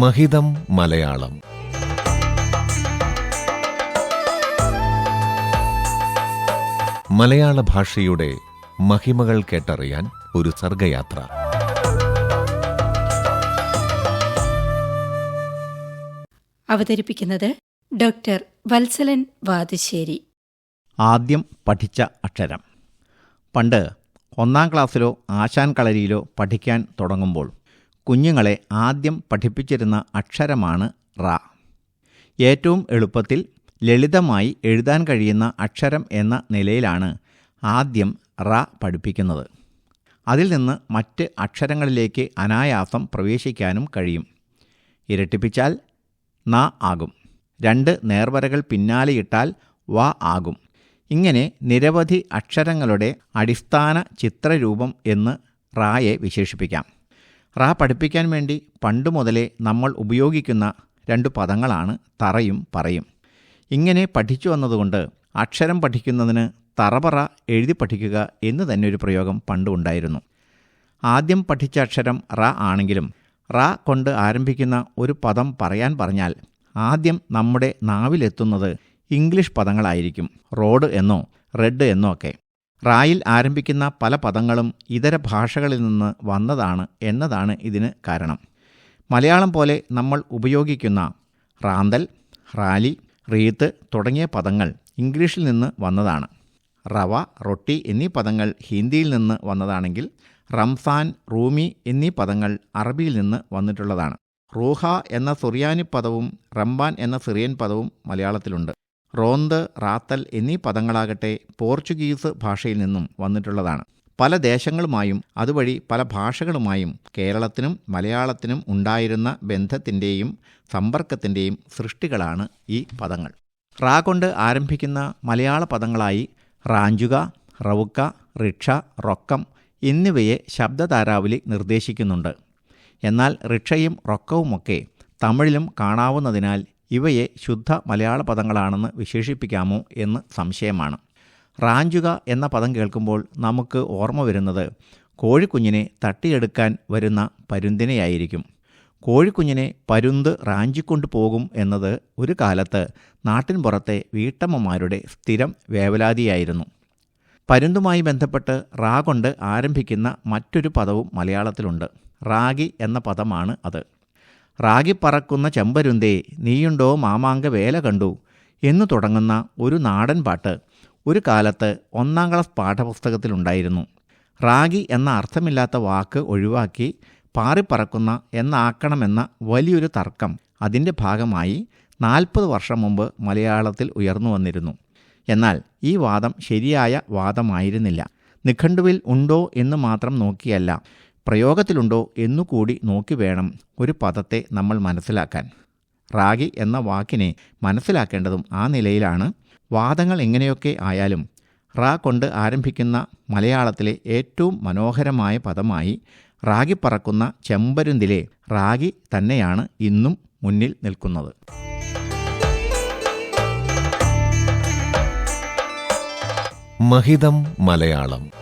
മഹിതം മലയാളം. മലയാള ഭാഷയുടെ മഹിമകൾ കേട്ടറിയാൻ ഒരു സർഗയാത്ര. അവതരിപ്പിക്കുന്നത് ഡോക്ടർ വത്സലൻ വാദശ്ശേരി ആദ്യം പഠിച്ച അക്ഷരം. പണ്ട് ഒന്നാം ക്ലാസ്സിലോ ആശാൻ കളരിയിലോ പഠിക്കാൻ തുടങ്ങുമ്പോൾ കുഞ്ഞുങ്ങളെ ആദ്യം പഠിപ്പിച്ചിരുന്ന അക്ഷരമാണ് റ. ഏറ്റവും എളുപ്പത്തിൽ ലളിതമായി എഴുതാൻ കഴിയുന്ന അക്ഷരം എന്ന നിലയിലാണ് ആദ്യം റ പഠിപ്പിക്കുന്നത്. അതിൽ നിന്ന് മറ്റ് അക്ഷരങ്ങളിലേക്ക് അനായാസം പ്രവേശിക്കാനും കഴിയും. ഇരട്ടിപ്പിച്ചാൽ ന ആകും. രണ്ട് നേർവരകൾ പിന്നാലെയിട്ടാൽ വ ആകും. ഇങ്ങനെ നിരവധി അക്ഷരങ്ങളുടെ അടിസ്ഥാന ചിത്രരൂപം എന്ന് റായെ വിശേഷിപ്പിക്കാം. റാ പഠിപ്പിക്കാൻ വേണ്ടി പണ്ടു മുതലേ നമ്മൾ ഉപയോഗിക്കുന്ന രണ്ട് പദങ്ങളാണ് തറയും പറയും. ഇങ്ങനെ പഠിച്ചു വന്നതുകൊണ്ട് അക്ഷരം പഠിക്കുന്നതിന് തറപറ എഴുതി പഠിക്കുക എന്ന് തന്നെ ഒരു പ്രയോഗം പണ്ടുണ്ടായിരുന്നു ആദ്യം പഠിച്ച അക്ഷരം റ ആണെങ്കിലും റ കൊണ്ട് ആരംഭിക്കുന്ന ഒരു പദം പറയാൻ പറഞ്ഞാൽ ആദ്യം നമ്മുടെ നാവിലെത്തുന്നത് ഇംഗ്ലീഷ് പദങ്ങളായിരിക്കും. റോഡ് എന്നോ റെഡ് എന്നോ ഒക്കെ. റായിൽ ആരംഭിക്കുന്ന പല പദങ്ങളും ഇതര ഭാഷകളിൽ നിന്ന് വന്നതാണ് എന്നതാണ് ഇതിന് കാരണം. മലയാളം പോലെ നമ്മൾ ഉപയോഗിക്കുന്ന റാന്തൽ റാലി റീത്ത് തുടങ്ങിയ പദങ്ങൾ ഇംഗ്ലീഷിൽ നിന്ന് വന്നതാണ്. റവ റൊട്ടി എന്നീ പദങ്ങൾ ഹിന്ദിയിൽ നിന്ന് വന്നതാണെങ്കിൽ റംസാൻ റൂമി എന്നീ പദങ്ങൾ അറബിയിൽ നിന്ന് വന്നിട്ടുള്ളതാണ്. റൂഹ എന്ന സുറിയാനി പദവും റംബാൻ എന്ന സിറിയൻ പദവും മലയാളത്തിലുണ്ട്. റോന്ത് റാത്തൽ എന്നീ പദങ്ങളാകട്ടെ പോർച്ചുഗീസ് ഭാഷയിൽ നിന്നും വന്നിട്ടുള്ളതാണ്. പല ദേശങ്ങളുമായും അതുവഴി പല ഭാഷകളുമായും കേരളത്തിനും മലയാളത്തിനും ഉണ്ടായിരുന്ന ബന്ധത്തിന്റെയും സമ്പർക്കത്തിന്റെയും സൃഷ്ടികളാണ് ഈ പദങ്ങൾ. റാ കൊണ്ട് ആരംഭിക്കുന്ന മലയാള പദങ്ങളായി റാഞ്ചുക റവുക്ക റിക്ഷ റൊക്കം എന്നിവയെ ശബ്ദതാരാവലി നിർദ്ദേശിക്കുന്നുണ്ട്. എന്നാൽ റിക്ഷയും റൊക്കവുമൊക്കെ തമിഴിലും കാണാവുന്നതിനാൽ ഇവയെ ശുദ്ധ മലയാള പദങ്ങളാണെന്ന് വിശേഷിപ്പിക്കാമോ എന്ന് സംശയമാണ്. റാഞ്ചുക എന്ന പദം കേൾക്കുമ്പോൾ നമുക്ക് ഓർമ്മ വരുന്നത് കോഴിക്കുഞ്ഞിനെ തട്ടിയെടുക്കാൻ വരുന്ന പരുന്തിനെയായിരിക്കും. കോഴിക്കുഞ്ഞിനെ പരുന്ത് റാഞ്ചിക്കൊണ്ടു പോകും എന്നത് ഒരു കാലത്ത് നാട്ടിൻ പുറത്തെ വീട്ടമ്മമാരുടെ സ്ഥിരം വേവലാതിയായിരുന്നു. പരുന്തുമായി ബന്ധപ്പെട്ട് റാ കൊണ്ട് ആരംഭിക്കുന്ന മറ്റൊരു പദവും മലയാളത്തിലുണ്ട്. റാഗി എന്ന പദമാണ് അത്. റാഗി പറക്കുന്ന ചെമ്പരുന്തേ നീയുണ്ടോ മാമാങ്ക വേല കണ്ടു? എന്നു തുടങ്ങുന്ന ഒരു നാടൻ പാട്ട് ഒരു കാലത്ത് ഒന്നാം ക്ലാസ് പാഠപുസ്തകത്തിലുണ്ടായിരുന്നു റാഗി എന്ന അർത്ഥമില്ലാത്ത വാക്ക് ഒഴിവാക്കി പാറിപ്പറക്കുന്ന എന്നാക്കണമെന്ന വലിയൊരു തർക്കം അതിന്റെ ഭാഗമായി നാൽപ്പത് വർഷം മുമ്പ് മലയാളത്തിൽ ഉയർന്നു വന്നിരുന്നു. എന്നാൽ ഈ വാദം ശരിയായ വാദമായിരുന്നില്ല. നിഘണ്ടുവിൽ ഉണ്ടോ എന്ന് മാത്രം നോക്കിയല്ല. പ്രയോഗത്തിലുണ്ടോ എന്നുകൂടി നോക്കി വേണം ഒരു പദത്തെ നമ്മൾ മനസ്സിലാക്കാൻ. റാഗി എന്ന വാക്കിനെ മനസ്സിലാക്കേണ്ടതും ആ നിലയിലാണ്. വാദങ്ങൾ എങ്ങനെയൊക്കെ ആയാലും റാ കൊണ്ട് ആരംഭിക്കുന്ന മലയാളത്തിലെ ഏറ്റവും മനോഹരമായ പദമായി റാഗി പറക്കുന്ന ചെമ്പരുന്തിലെ റാഗി തന്നെയാണ് ഇന്നും മുന്നിൽ നിൽക്കുന്നത്. മഹിതം മലയാളം.